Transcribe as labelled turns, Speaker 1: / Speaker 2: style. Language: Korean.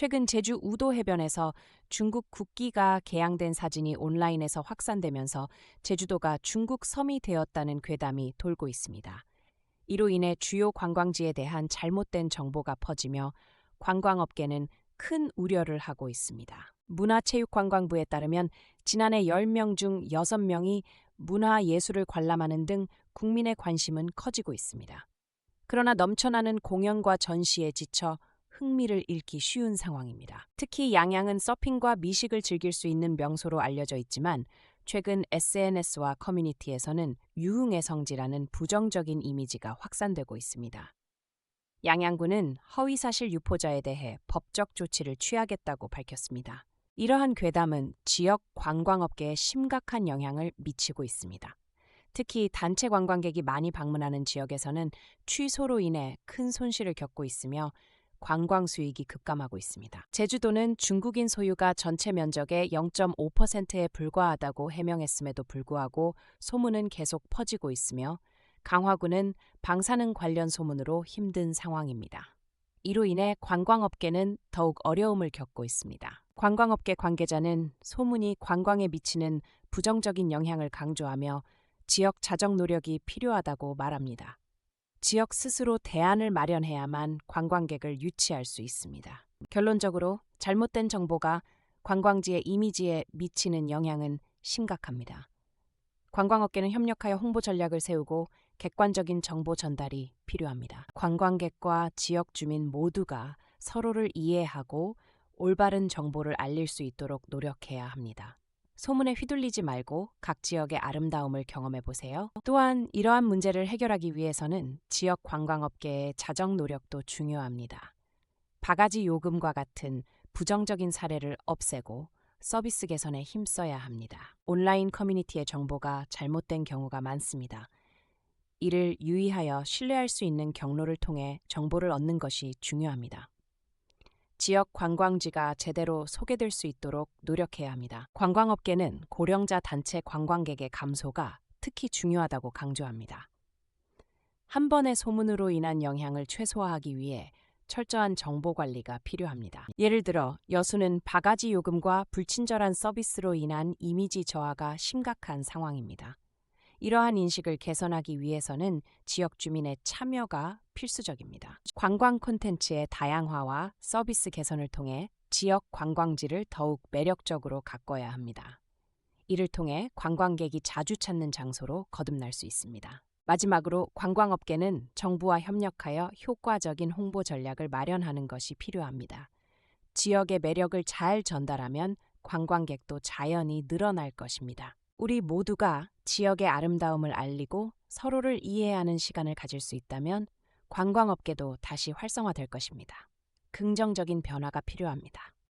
Speaker 1: 최근 제주 우도 해변에서 중국 국기가 개양된 사진이 온라인에서 확산되면서 제주도가 중국 섬이 되었다는 괴담이 돌고 있습니다. 이로 인해 주요 관광지에 대한 잘못된 정보가 퍼지며 관광업계는 큰 우려를 하고 있습니다. 문화체육관광부에 따르면 지난해 10명 중 6명이 문화예술을 관람하는 등 국민의 관심은 커지고 있습니다. 그러나 넘쳐나는 공연과 전시에 지쳐 흥미를 잃기 쉬운 상황입니다. 특히 양양은 서핑과 미식을 즐길 수 있는 명소로 알려져 있지만 최근 SNS와 커뮤니티에서는 유흥의 성지라는 부정적인 이미지가 확산되고 있습니다. 양양군은 허위사실 유포자에 대해 법적 조치를 취하겠다고 밝혔습니다. 이러한 괴담은 지역 관광업계에 심각한 영향을 미치고 있습니다. 특히 단체 관광객이 많이 방문하는 지역에서는 취소로 인해 큰 손실을 겪고 있으며 관광 수익이 급감하고 있습니다. 제주도는 중국인 소유가 전체 면적의 0.5%에 불과하다고 해명했음에도 불구하고 소문은 계속 퍼지고 있으며 강화군은 방사능 관련 소문으로 힘든 상황입니다. 이로 인해 관광업계는 더욱 어려움을 겪고 있습니다. 관광업계 관계자는 소문이 관광에 미치는 부정적인 영향을 강조하며 지역 자정 노력이 필요하다고 말합니다. 지역 스스로 대안을 마련해야만 관광객을 유치할 수 있습니다. 결론적으로 잘못된 정보가 관광지의 이미지에 미치는 영향은 심각합니다. 관광업계는 협력하여 홍보 전략을 세우고 객관적인 정보 전달이 필요합니다. 관광객과 지역 주민 모두가 서로를 이해하고 올바른 정보를 알릴 수 있도록 노력해야 합니다. 소문에 휘둘리지 말고 각 지역의 아름다움을 경험해 보세요. 또한 이러한 문제를 해결하기 위해서는 지역 관광업계의 자정 노력도 중요합니다. 바가지 요금과 같은 부정적인 사례를 없애고 서비스 개선에 힘써야 합니다. 온라인 커뮤니티의 정보가 잘못된 경우가 많습니다. 이를 유의하여 신뢰할 수 있는 경로를 통해 정보를 얻는 것이 중요합니다. 지역 관광지가 제대로 소개될 수 있도록 노력해야 합니다. 관광업계는 고령자 단체 관광객의 감소가 특히 중요하다고 강조합니다. 한 번의 소문으로 인한 영향을 최소화하기 위해 철저한 정보 관리가 필요합니다. 예를 들어 여수는 바가지 요금과 불친절한 서비스로 인한 이미지 저하가 심각한 상황입니다. 이러한 인식을 개선하기 위해서는 지역 주민의 참여가 필수적입니다. 관광 콘텐츠의 다양화와 서비스 개선을 통해 지역 관광지를 더욱 매력적으로 가꿔야 합니다. 이를 통해 관광객이 자주 찾는 장소로 거듭날 수 있습니다. 마지막으로 관광업계는 정부와 협력하여 효과적인 홍보 전략을 마련하는 것이 필요합니다. 지역의 매력을 잘 전달하면 관광객도 자연히 늘어날 것입니다. 우리 모두가 지역의 아름다움을 알리고 서로를 이해하는 시간을 가질 수 있다면 관광업계도 다시 활성화될 것입니다. 긍정적인 변화가 필요합니다.